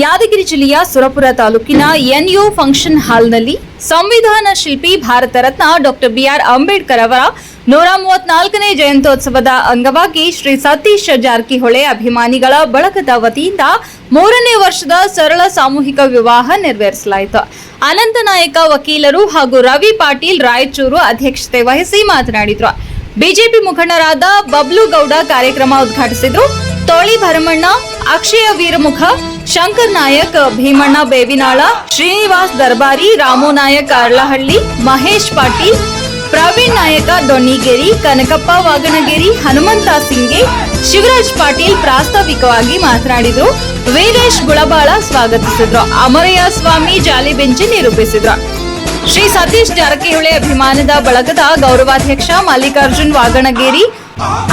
ಯಾದಗಿರಿ ಜಿಲ್ಲೆಯ ಸುರಪುರ ತಾಲೂಕಿನ ಎನ್ಯು ಫಂಕ್ಷನ್ ಹಾಲ್ನಲ್ಲಿ ಸಂವಿಧಾನ ಶಿಲ್ಪಿ Bharata Ratna doctor B R Ambedkar ಅವರ ನೂರ ಮೂವತ್ನಾಲ್ಕನೇ ಜಯಂತ್ಯೋತ್ಸವದ ಅಂಗವಾಗಿ ಶ್ರೀ ಸತೀಶ್ ಜಾರಕಿಹೊಳೆ ಅಭಿಮಾನಿಗಳ ಬಳಗದ ವತಿಯಿಂದ ಮೂರನೇ ವರ್ಷದ ಸರಳ ಸಾಮೂಹಿಕ ವಿವಾಹ ನೆರವೇರಿಸಲಾಯಿತು. ಅನಂತ ನಾಯಕ ವಕೀಲರು ಹಾಗೂ ರವಿ ಪಾಟೀಲ್ ರಾಯಚೂರು ಅಧ್ಯಕ್ಷತೆ ವಹಿಸಿ ಮಾತನಾಡಿದರು. ಬಿಜೆಪಿ ಮುಖಂಡರಾದ ಬಬ್ಲು ಗೌಡ ಕಾರ್ಯಕ್ರಮ ಉದ್ಘಾಟಿಸಿದ್ರು. ತೋಳಿ ಭರಮಣ್ಣ, ಅಕ್ಷಯ ವೀರಮುಖ ಶಂಕರ್ ನಾಯಕ್, ಭೀಮಣ್ಣ ಬೇವಿನಾಳ, ಶ್ರೀನಿವಾಸ್ ದರ್ಬಾರಿ, ರಾಮು ನಾಯಕ್ ಅರ್ಲಹಳ್ಳಿ ಮಹೇಶ್ ಪಾಟೀಲ್, ಪ್ರವೀಣ್ ನಾಯಕ ದೊಣ್ಣಿಗೇರಿ, ಕನಕಪ್ಪ ವಾಗನಗೇರಿ, ಹನುಮಂತ ಸಿಂಗೆ, ಶಿವರಾಜ್ ಪಾಟೀಲ್ ಪ್ರಾಸ್ತಾವಿಕವಾಗಿ ಮಾತನಾಡಿದ್ರು. ವೀರೇಶ್ ಗುಳಬಾಳ ಸ್ವಾಗತಿಸಿದ್ರು. ಅಮರಯ್ಯ ಸ್ವಾಮಿ ಜಾಲಿ ಬೆಂಚಿ ನಿರೂಪಿಸಿದ್ರು. ಶ್ರೀ ಸತೀಶ್ ಜಾರಕಿಹೊಳಿ ಅಭಿಮಾನದ ಬಳಗದ ಗೌರವಾಧ್ಯಕ್ಷ ಮಲ್ಲಿಕಾರ್ಜುನ್ ವಾಗಣಗೇರಿ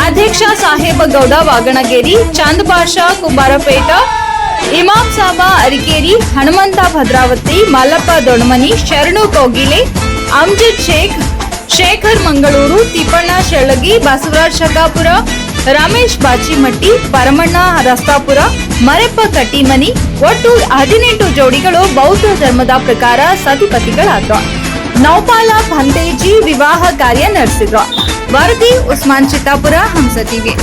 ಅಧ್ಯಕ್ಷ ಸಾಹೇಬ ಗೌಡ ವಾಗಣಗೇರಿ ಚಂದ್ ಬಾಷಾ ಕುಂಬಾರಪೇಟ ಇಮಾಂ ಸಾಬ ಅರಿಕೇರಿ, ಹನುಮಂತ ಭದ್ರಾವತಿ, ಮಲ್ಲಪ್ಪ ದೊಣಮನಿ ಶರಣು ಕೋಗಿಲೆ, ಅಮ್ಜದ್ ಶೇಖ್, ಶೇಖರ್ ಮಂಗಳೂರು, ತಿಪ್ಪಣ್ಣ ಶೆಳಗಿ ಬಸವರಾಜ್ ಶಕಾಪುರ, ರಮೇಶ್ ಬಾಚಿಮಟ್ಟಿ, ಪರಮಣ್ಣ ರಸ್ತಾಪುರ, ಮರೆಪ್ಪ ಕಟ್ಟಿಮನಿ, ಒಟ್ಟು ಹದಿನೆಂಟು ಜೋಡಿಗಳು ಬೌದ್ಧ ಧರ್ಮದ ಪ್ರಕಾರ ಸತಿಪತಿಗಳಾದ್ರು ನೌಪಾಲ ಭಂತೇಜಿ ವಿವಾಹ ಕಾರ್ಯ ನಡೆಸಿದ್ರು. ವರದಿ, ಉಸ್ಮಾನ್ ಚಿತ್ತಾಪುರ, ಹಂಸ ಟಿವಿ.